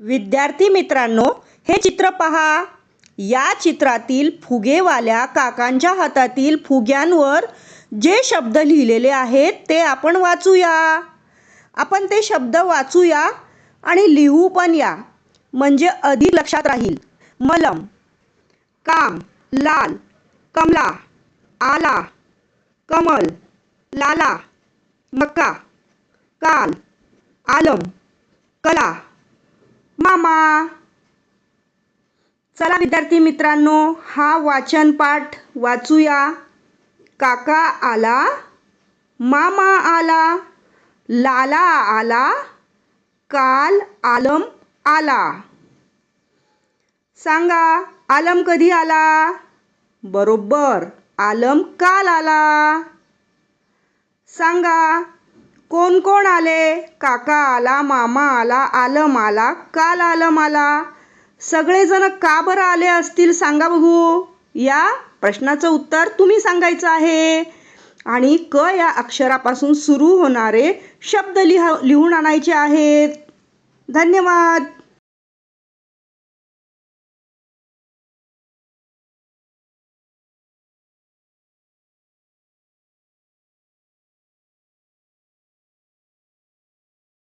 विद्यार्थी मित्रांनो हे चित्र पहा. या चित्रातील फुगेवाल्या काकांच्या हातातील फुग्यांवर जे शब्द लिहिलेले आहेत ते आपण वाचूया. आपण ते शब्द वाचूया आणि लिहू पण या. म्हणजे अधिक लक्षात राहील. मलम काम लाल कमला आला कमल लाला मक्का काल आलम कला मामा. चला विद्यार्थी मित्रांनो हा वाचन पाठ वाचूया. काका आला मामा आला लाला आला काल आलम आला. सांगा आलम कधी आला? बरोबर आलम काल आला. सांगा कोण कोण आले? काका आला मामा आला आलम आला. काल आलम आला. सगळेजण का बरं आले असतील सांगा बघू. या प्रश्नाचं उत्तर तुम्ही सांगायचं आहे. आणि क या अक्षरापासून सुरू होणारे शब्द लिहा लिहून आणायचे आहेत. धन्यवाद.